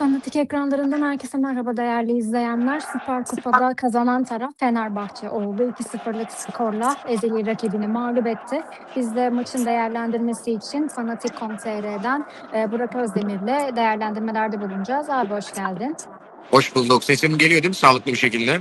Fanatik ekranlarından herkese merhaba değerli izleyenler. Süper Kupa'da kazanan taraf Fenerbahçe oldu. 2-0'lık skorla ezeli rakibini mağlup etti. Biz de maçın değerlendirmesi için Fanatik.com.tr'den e, Burak Özdemir'le değerlendirmelerde bulunacağız. Abi hoş geldin. Hoş bulduk. Sesim geliyor değil mi sağlıklı bir şekilde?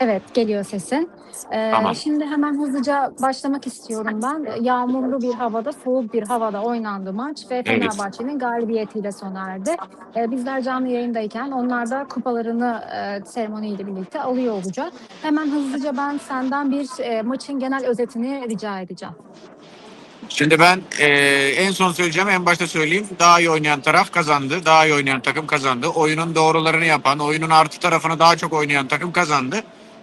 Evet geliyor sesin. Ee, Tamam. Şimdi hemen hızlıca başlamak istiyorum ben. Yağmurlu bir havada, soğuk bir havada oynandı maç ve Fenerbahçe'nin galibiyetiyle sona erdi. Ee, bizler canlı yayındayken onlar da kupalarını e, seremoniyle birlikte alıyor olacak. Hemen hızlıca ben senden bir e, maçın genel özetini rica edeceğim. Şimdi ben e, en son söyleyeceğim en başta söyleyeyim. Daha iyi oynayan taraf kazandı. Daha iyi oynayan takım kazandı. Oyunun doğrularını yapan, oyunun artı tarafını daha çok oynayan takım kazandı.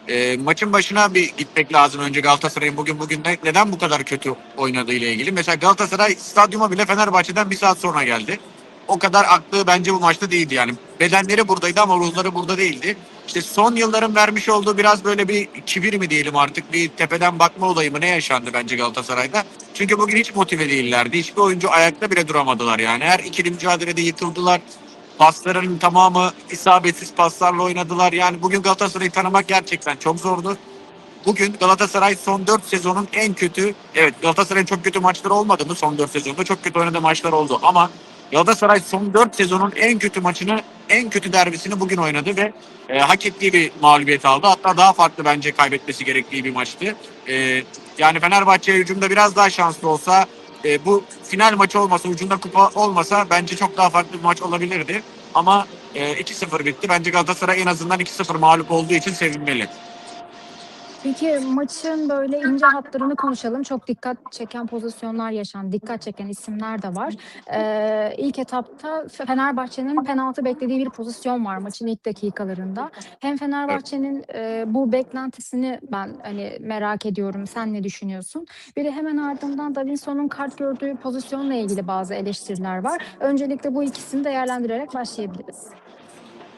E, maçın başına bir gitmek lazım önce Galatasaray'ın bugün bugün de neden bu kadar kötü oynadığı ile ilgili. Mesela Galatasaray stadyuma bile Fenerbahçe'den bir saat sonra geldi. O kadar aklı bence bu maçta değildi yani. Bedenleri buradaydı ama ruhları burada değildi. İşte son yılların vermiş olduğu biraz böyle bir kibir mi diyelim artık bir tepeden bakma olayı mı ne yaşandı bence Galatasaray'da. Çünkü bugün hiç motive değillerdi. Hiçbir oyuncu ayakta bile duramadılar yani. Her ikili mücadelede yıkıldılar. Pasların tamamı isabetsiz paslarla oynadılar. Yani bugün Galatasaray'ı tanımak gerçekten çok zordu. Bugün Galatasaray son 4 sezonun en kötü, evet Galatasaray'ın çok kötü maçları olmadı mı son 4 sezonda? Çok kötü oynadığı maçlar oldu ama Galatasaray son 4 sezonun en kötü maçını, en kötü derbisini bugün oynadı ve e, hak ettiği bir mağlubiyet aldı. Hatta daha farklı bence kaybetmesi gerektiği bir maçtı. E, yani Fenerbahçe hücumda biraz daha şanslı olsa, e, bu final maçı olmasa, hücumda kupa olmasa bence çok daha farklı bir maç olabilirdi. Ama e, 2-0 bitti. Bence Galatasaray en azından 2-0 mağlup olduğu için sevinmeli. Peki maçın böyle ince hatlarını konuşalım. Çok dikkat çeken pozisyonlar yaşandı. Dikkat çeken isimler de var. Ee, ilk etapta Fenerbahçe'nin penaltı beklediği bir pozisyon var maçın ilk dakikalarında. Hem Fenerbahçe'nin e, bu beklentisini ben hani merak ediyorum. Sen ne düşünüyorsun? Bir de hemen ardından Davinson'un kart gördüğü pozisyonla ilgili bazı eleştiriler var. Öncelikle bu ikisini değerlendirerek başlayabiliriz.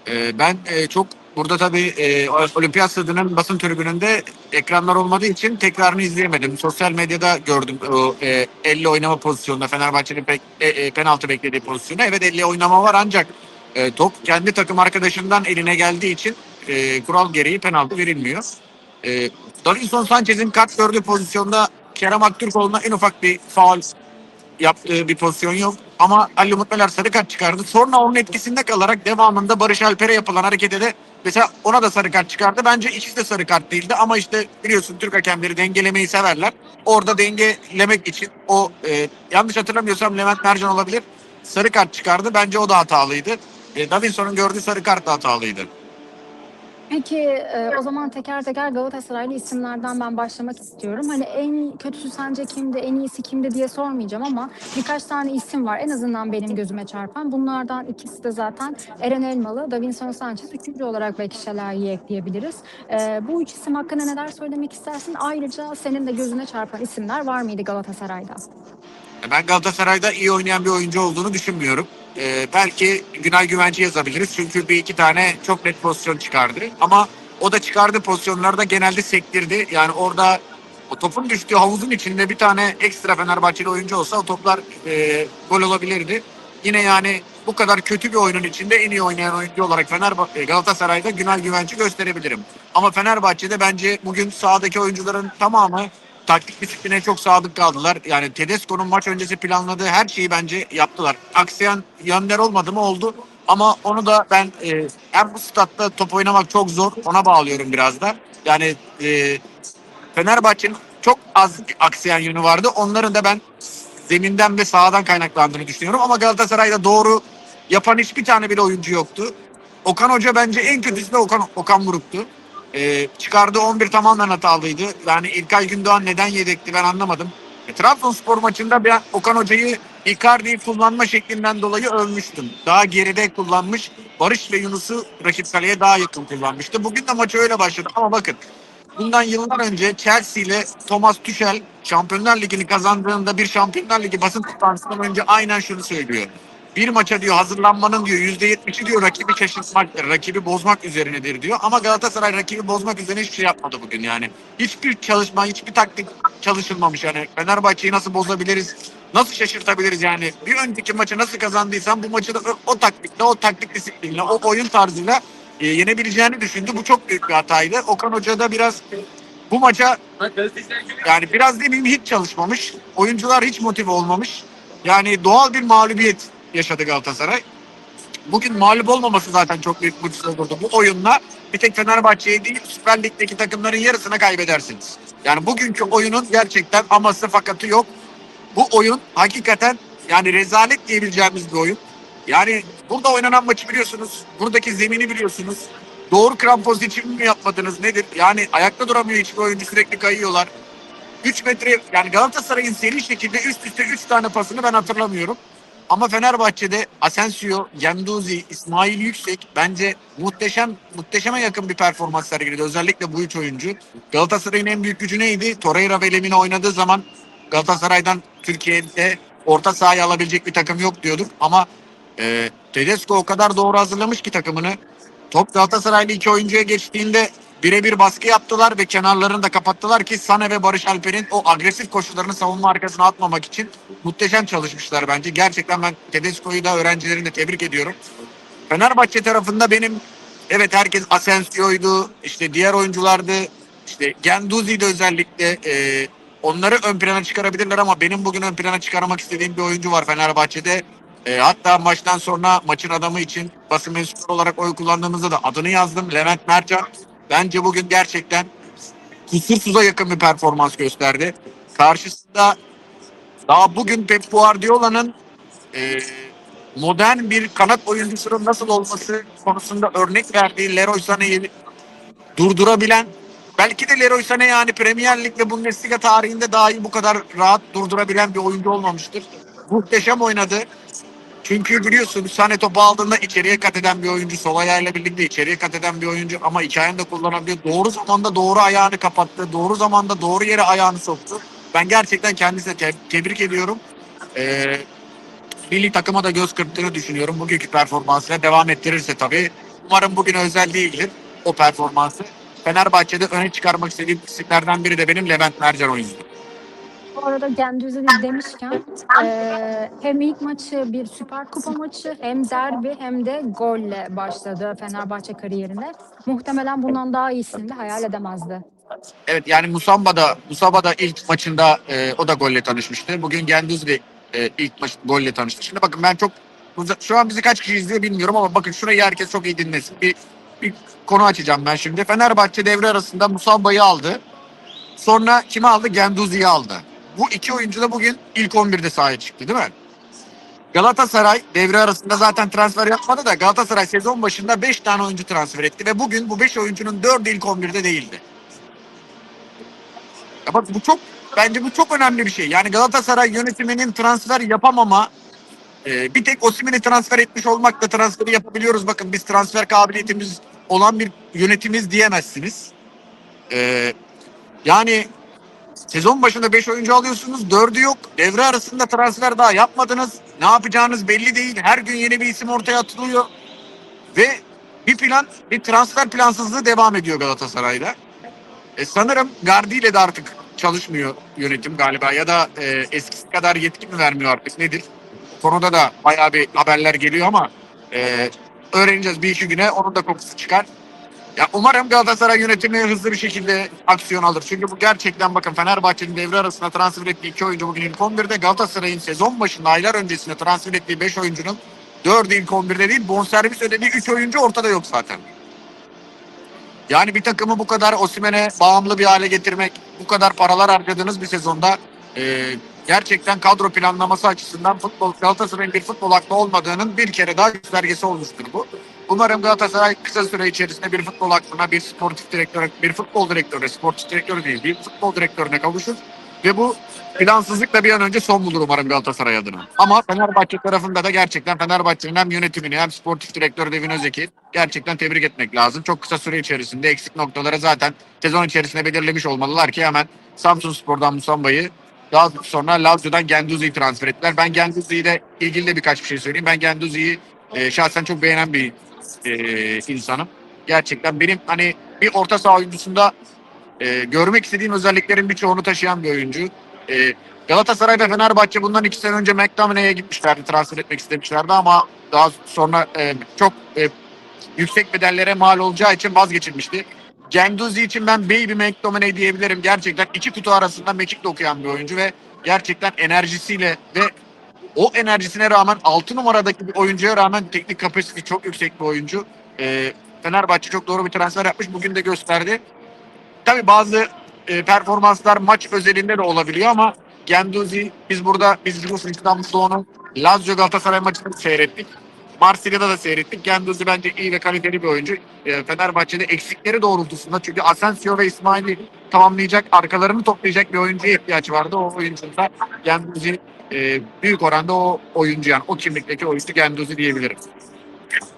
Ee, ben e, çok burada tabii e, Olimpiyat Stadı'nın basın tribününde ekranlar olmadığı için tekrarını izleyemedim. Sosyal medyada gördüm o e, elle oynama pozisyonunda Fenerbahçe'nin pek, e, e, penaltı beklediği pozisyonu. Evet elle oynama var ancak e, top kendi takım arkadaşından eline geldiği için e, kural gereği penaltı verilmiyor. E, Davinson Sanchez'in kart gördüğü pozisyonda Kerem Aktürkoğlu'na en ufak bir faul yaptığı bir pozisyon yok. Ama Ali Mutmeler sarı kart çıkardı. Sonra onun etkisinde kalarak devamında Barış Alper'e yapılan harekete de mesela ona da sarı kart çıkardı. Bence ikisi de sarı kart değildi ama işte biliyorsun Türk hakemleri dengelemeyi severler. Orada dengelemek için o e, yanlış hatırlamıyorsam Levent Mercan olabilir. Sarı kart çıkardı. Bence o da hatalıydı. E, Davinson'un gördüğü sarı kart da hatalıydı. Peki e, o zaman teker teker Galatasaraylı isimlerden ben başlamak istiyorum. Hani en kötüsü sence kimdi, en iyisi kimdi diye sormayacağım ama birkaç tane isim var en azından benim gözüme çarpan. Bunlardan ikisi de zaten Eren Elmalı, Davinson Sanchez, üçüncü olarak belki Şelai'yi ekleyebiliriz. E, bu üç isim hakkında neler söylemek istersin? Ayrıca senin de gözüne çarpan isimler var mıydı Galatasaray'da? Ben Galatasaray'da iyi oynayan bir oyuncu olduğunu düşünmüyorum. Ee, belki Günay Güvenci yazabiliriz. Çünkü bir iki tane çok net pozisyon çıkardı. Ama o da çıkardığı pozisyonlarda genelde sektirdi. Yani orada o topun düştüğü havuzun içinde bir tane ekstra Fenerbahçeli oyuncu olsa o toplar e, gol olabilirdi. Yine yani bu kadar kötü bir oyunun içinde en iyi oynayan oyuncu olarak Fenerbahçe Galatasaray'da Günay Güvenci gösterebilirim. Ama Fenerbahçe'de bence bugün sahadaki oyuncuların tamamı taktik disipline çok sadık kaldılar. Yani Tedesco'nun maç öncesi planladığı her şeyi bence yaptılar. Aksayan yönler olmadı mı oldu. Ama onu da ben e, hem bu statta top oynamak çok zor. Ona bağlıyorum biraz da. Yani e, Fenerbahçe'nin çok az aksayan yönü vardı. Onların da ben zeminden ve sahadan kaynaklandığını düşünüyorum. Ama Galatasaray'da doğru yapan hiçbir tane bile oyuncu yoktu. Okan Hoca bence en kötüsü de Okan, Okan Buruk'tu. Ee, çıkardığı 11 tamamen hatalıydı. Yani İlkay Gündoğan neden yedekti ben anlamadım. E, Trabzonspor maçında ben Okan Hoca'yı Icardi'yi kullanma şeklinden dolayı övmüştüm. Daha geride kullanmış. Barış ve Yunus'u rakip kaleye daha yakın kullanmıştı. Bugün de maçı öyle başladı ama bakın. Bundan yıllar önce Chelsea ile Thomas Tuchel Şampiyonlar Ligi'ni kazandığında bir Şampiyonlar Ligi basın toplantısından önce aynen şunu söylüyor. Bir maça diyor hazırlanmanın diyor yüzde yetmişi diyor rakibi şaşırtmaktır, rakibi bozmak üzerinedir diyor. Ama Galatasaray rakibi bozmak üzerine hiçbir şey yapmadı bugün yani. Hiçbir çalışma, hiçbir taktik çalışılmamış yani. Fenerbahçe'yi nasıl bozabiliriz, nasıl şaşırtabiliriz yani? Bir önceki maçı nasıl kazandıysan bu maçı da o, taktikle, o taktik disiplinle, o oyun tarzıyla e, yenebileceğini düşündü. Bu çok büyük bir hataydı. Okan Hoca da biraz bu maça yani biraz demeyeyim hiç çalışmamış. Oyuncular hiç motive olmamış. Yani doğal bir mağlubiyet yaşadı Galatasaray. Bugün mağlup olmaması zaten çok büyük mutsuz olurdu. Bu oyunla bir tek Fenerbahçe'ye değil Süper Lig'deki takımların yarısına kaybedersiniz. Yani bugünkü oyunun gerçekten aması fakatı yok. Bu oyun hakikaten yani rezalet diyebileceğimiz bir oyun. Yani burada oynanan maçı biliyorsunuz. Buradaki zemini biliyorsunuz. Doğru krampon seçimi mi yapmadınız nedir? Yani ayakta duramıyor hiçbir oyuncu sürekli kayıyorlar. 3 metre yani Galatasaray'ın seri şekilde üst üste 3 tane pasını ben hatırlamıyorum. Ama Fenerbahçe'de Asensio, Genduzi, İsmail Yüksek bence muhteşem muhteşeme yakın bir performans sergiledi. Özellikle bu üç oyuncu. Galatasaray'ın en büyük gücü neydi? Torreira ve Lemina oynadığı zaman Galatasaray'dan Türkiye'de orta sahayı alabilecek bir takım yok diyorduk. Ama e, Tedesco o kadar doğru hazırlamış ki takımını. Top Galatasaraylı iki oyuncuya geçtiğinde birebir baskı yaptılar ve kenarlarını da kapattılar ki Sane ve Barış Alper'in o agresif koşularını savunma arkasına atmamak için muhteşem çalışmışlar bence. Gerçekten ben Tedesco'yu da öğrencilerini de tebrik ediyorum. Fenerbahçe tarafında benim evet herkes Asensio'ydu, işte diğer oyunculardı, işte Genduzi'de özellikle e, onları ön plana çıkarabilirler ama benim bugün ön plana çıkarmak istediğim bir oyuncu var Fenerbahçe'de. E, hatta maçtan sonra maçın adamı için basın mensubu olarak oy kullandığımızda da adını yazdım. Levent Mercan. Bence bugün gerçekten kusursuza yakın bir performans gösterdi. Karşısında daha bugün Pep Guardiola'nın e, modern bir kanat oyuncusunun nasıl olması konusunda örnek verdiği Leroy Sané'yi durdurabilen belki de Leroy Sané yani Premier Lig ve Bundesliga tarihinde dahi bu kadar rahat durdurabilen bir oyuncu olmamıştır. Muhteşem oynadı. Çünkü biliyorsun Sane topu aldığında içeriye kat eden bir oyuncu. Sol ayağıyla birlikte içeriye kat eden bir oyuncu. Ama iki ayağını da kullanabiliyor. Doğru zamanda doğru ayağını kapattı. Doğru zamanda doğru yere ayağını soktu. Ben gerçekten kendisine te- tebrik ediyorum. Ee, milli takıma da göz kırptığını düşünüyorum. Bugünkü performansıyla devam ettirirse tabii. Umarım bugün özel değildir o performansı. Fenerbahçe'de öne çıkarmak istediğim isimlerden biri de benim Levent Mercan oyuncudur. Bu arada Gendüzi demişken eee, hem ilk maçı bir Süper Kupa maçı hem derbi hem de golle başladı Fenerbahçe kariyerine. Muhtemelen bundan daha iyisini de hayal edemezdi. Evet yani Musamba da Musaba da ilk maçında e, o da golle tanışmıştı. Bugün Gendüzli e, ilk maç golle tanıştı. Şimdi bakın ben çok şu an bizi kaç kişi izliyor bilmiyorum ama bakın şurayı herkes çok iyi dinlesin. Bir, bir konu açacağım ben şimdi. Fenerbahçe devre arasında Musamba'yı aldı. Sonra kimi aldı? Genduzi'yi aldı. Bu iki oyuncu da bugün ilk 11'de sahaya çıktı değil mi? Galatasaray devre arasında zaten transfer yapmadı da Galatasaray sezon başında 5 tane oyuncu transfer etti ve bugün bu 5 oyuncunun 4'ü ilk 11'de değildi. Ya bak bu çok bence bu çok önemli bir şey. Yani Galatasaray yönetiminin transfer yapamama e, bir tek Osimhen'i transfer etmiş olmakla transferi yapabiliyoruz. Bakın biz transfer kabiliyetimiz olan bir yönetimiz diyemezsiniz. E, yani sezon başında 5 oyuncu alıyorsunuz. 4'ü yok. Devre arasında transfer daha yapmadınız. Ne yapacağınız belli değil. Her gün yeni bir isim ortaya atılıyor. Ve bir plan, bir transfer plansızlığı devam ediyor Galatasaray'da. E sanırım Gardi ile de artık çalışmıyor yönetim galiba ya da e, eskisi kadar yetki mi vermiyor artık nedir? Konuda da bayağı bir haberler geliyor ama e, öğreneceğiz bir iki güne onun da kokusu çıkar. Ya umarım Galatasaray yönetimi hızlı bir şekilde aksiyon alır. Çünkü bu gerçekten bakın Fenerbahçe'nin devre arasında transfer ettiği iki oyuncu bugün ilk 11'de Galatasaray'ın sezon başında aylar öncesinde transfer ettiği 5 oyuncunun 4'ü ilk 11'de değil bonservis ödediği 3 oyuncu ortada yok zaten. Yani bir takımı bu kadar Osimhen'e bağımlı bir hale getirmek, bu kadar paralar harcadığınız bir sezonda e, gerçekten kadro planlaması açısından futbol Galatasaray'ın bir futbol aklı olmadığının bir kere daha göstergesi olmuştur bu. Umarım Galatasaray kısa süre içerisinde bir futbol aklına, bir sportif direktör, bir futbol direktörü, sportif direktörü değil, bir futbol direktörüne kavuşur. Ve bu plansızlık da bir an önce son bulur umarım Galatasaray adına. Ama Fenerbahçe tarafında da gerçekten Fenerbahçe'nin hem yönetimini hem sportif direktörü Devin Özek'i gerçekten tebrik etmek lazım. Çok kısa süre içerisinde eksik noktaları zaten sezon içerisinde belirlemiş olmalılar ki hemen Samsun Spor'dan Musamba'yı daha sonra Lazio'dan Genduzi'yi transfer ettiler. Ben Genduzi'yi de ilgili de birkaç bir şey söyleyeyim. Ben Genduzi'yi e, şahsen çok beğenen bir e, insanım. Gerçekten benim hani bir orta saha oyuncusunda e, görmek istediğim özelliklerin birçoğunu taşıyan bir oyuncu. E, Galatasaray ve Fenerbahçe bundan iki sene önce McTominay'e gitmişlerdi. Transfer etmek istemişlerdi ama daha sonra e, çok e, yüksek bedellere mal olacağı için vazgeçilmişti. Genduzi için ben Baby McTominay diyebilirim. Gerçekten iki kutu arasında mekik okuyan bir oyuncu ve gerçekten enerjisiyle ve o enerjisine rağmen 6 numaradaki bir oyuncuya rağmen teknik kapasitesi çok yüksek bir oyuncu. Ee, Fenerbahçe çok doğru bir transfer yapmış. Bugün de gösterdi. Tabii bazı e, performanslar maç özelinde de olabiliyor ama Genduzi biz burada biz İstanbul'da onu Lazio Galatasaray maçını seyrettik. Marsilya'da da seyrettik. Genduzi bence iyi ve kaliteli bir oyuncu. E, Fenerbahçe'de eksikleri doğrultusunda çünkü Asensio ve İsmail'i tamamlayacak, arkalarını toplayacak bir oyuncuya ihtiyaç vardı. O oyuncunun da Genduzi e, büyük oranda o oyuncu yani o kimlikteki oyuncu Genduzi diyebilirim.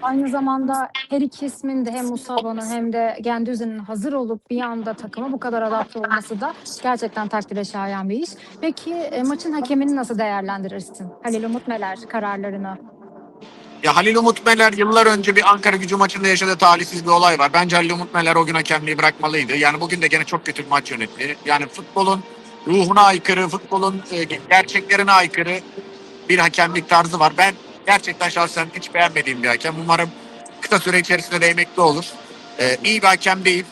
Aynı zamanda her iki ismin de hem Musaba'nın hem de Gendüzi'nin hazır olup bir anda takıma bu kadar adapte olması da gerçekten takdire şayan bir iş. Peki e, maçın hakemini nasıl değerlendirirsin? Halil Umut Meler kararlarını. Ya Halil Umut Meler yıllar önce bir Ankara gücü maçında yaşadığı talihsiz bir olay var. Bence Halil Umut Meler o gün hakemliği bırakmalıydı. Yani bugün de gene çok kötü bir maç yönetti. Yani futbolun ruhuna aykırı, futbolun e, gerçeklerine aykırı bir hakemlik tarzı var. Ben gerçekten şahsen hiç beğenmediğim bir hakem. Umarım kısa süre içerisinde de emekli olur. E, iyi bir hakem değil.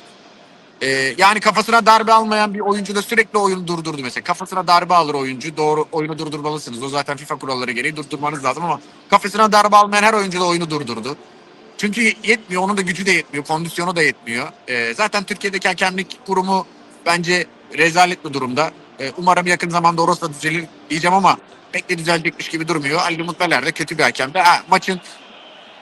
E, yani kafasına darbe almayan bir oyuncu da sürekli oyunu durdurdu mesela. Kafasına darbe alır oyuncu. Doğru oyunu durdurmalısınız. O zaten FIFA kuralları gereği durdurmanız lazım ama kafasına darbe almayan her oyuncu da oyunu durdurdu. Çünkü yetmiyor. Onun da gücü de yetmiyor. Kondisyonu da yetmiyor. E, zaten Türkiye'deki hakemlik kurumu bence rezalet bir durumda. E, umarım yakın zamanda orası da düzelir diyeceğim ama pek de düzelecekmiş gibi durmuyor. Ali Mutluler de kötü bir hakemdi. Ha, maçın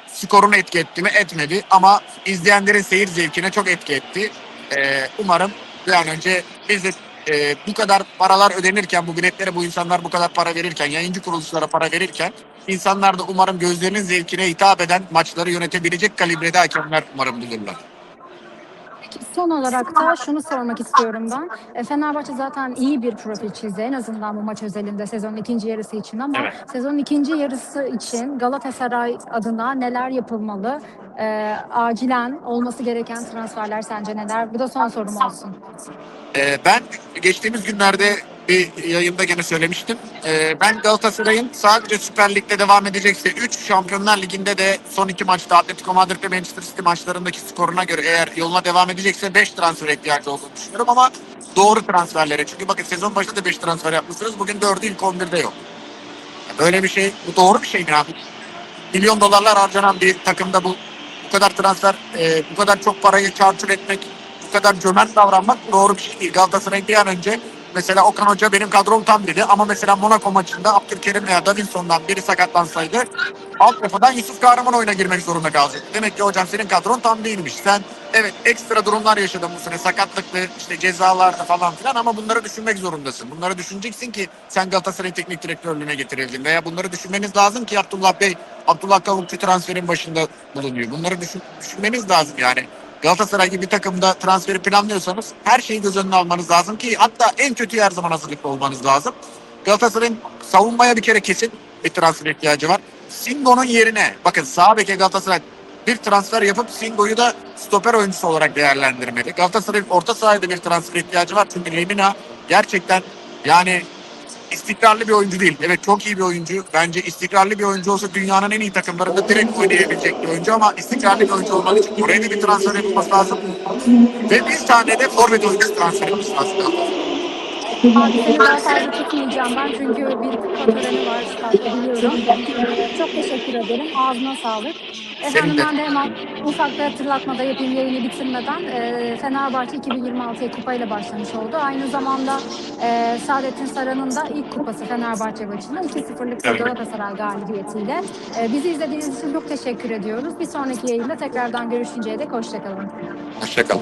skorunu etki etti mi? Etmedi ama izleyenlerin seyir zevkine çok etki etti. Ee, umarım bir an önce biz de e, bu kadar paralar ödenirken, bu biletlere bu insanlar bu kadar para verirken, yayıncı kuruluşlara para verirken insanlar da umarım gözlerinin zevkine hitap eden maçları yönetebilecek kalibrede hakemler umarım bulurlar. Son olarak da şunu sormak istiyorum ben. E, Fenerbahçe zaten iyi bir profil çizdi en azından bu maç özelinde sezonun ikinci yarısı için ama Evet. sezonun ikinci yarısı için Galatasaray adına neler yapılmalı? E, acilen olması gereken transferler sence neler? Bu da son sorum olsun. Ee, ben geçtiğimiz günlerde bir yayında gene söylemiştim. Ee, ben Galatasaray'ın sadece Süper Lig'de devam edecekse 3 Şampiyonlar Ligi'nde de son iki maçta Atletico Madrid ve Manchester City maçlarındaki skoruna göre eğer yoluna devam edecekse 5 transfer ihtiyacı olduğunu düşünüyorum ama doğru transferlere. Çünkü bakın sezon başında da 5 transfer yapmışsınız. Bugün 4'ü ilk 11'de yok. Böyle bir şey, bu doğru bir şey mi abi? Milyon dolarlar harcanan bir takımda bu bu kadar transfer, e, bu kadar çok parayı çarçur etmek, bu kadar cömert davranmak doğru bir şey değil. Galatasaray bir an önce mesela Okan Hoca benim kadrom tam dedi ama mesela Monaco maçında Abdülkerim veya Davinson'dan biri sakatlansaydı altyapıdan Yusuf Kahraman oyuna girmek zorunda kalacak. Demek ki hocam senin kadron tam değilmiş. Sen evet ekstra durumlar yaşadın bu sene sakatlıklı işte cezalarda falan filan ama bunları düşünmek zorundasın. Bunları düşüneceksin ki sen Galatasaray teknik direktörlüğüne getirildin veya bunları düşünmeniz lazım ki Abdullah Bey Abdullah Kavukçu transferin başında bulunuyor. Bunları düşün, düşünmeniz lazım yani. Galatasaray gibi bir takımda transferi planlıyorsanız her şeyi göz önüne almanız lazım ki hatta en kötü her zaman hazırlıklı olmanız lazım. Galatasaray'ın savunmaya bir kere kesin bir transfer ihtiyacı var. Singo'nun yerine bakın sağ beke Galatasaray bir transfer yapıp Singo'yu da stoper oyuncusu olarak değerlendirmeli. Galatasaray'ın orta sahada bir transfer ihtiyacı var. Çünkü Lemina gerçekten yani istikrarlı bir oyuncu değil. Evet çok iyi bir oyuncu. Bence istikrarlı bir oyuncu olsa dünyanın en iyi takımlarında direkt oynayabilecek bir oyuncu ama istikrarlı bir oyuncu olmak için oraya da bir transfer yapılması lazım. Ve bir tane de forvet oyuncusu transfer yapılması lazım. Abi seni daha fazla tutmayacağım ben çünkü bir töreni var statta biliyorum. Çok teşekkür ederim. Ağzına sağlık. Efendim ben de hemen ufak bir hatırlatma da yapayım yayını bitirmeden. Ee, Fenerbahçe 2026'ya kupayla başlamış oldu. Aynı zamanda e, Saadettin Saran'ın da ilk kupası Fenerbahçe maçında 2-0'lık bir Evet. Galatasaray galibiyetiyle. Ee, bizi izlediğiniz için çok teşekkür ediyoruz. Bir sonraki yayında tekrardan görüşünceye dek hoşçakalın. Hoşçakalın.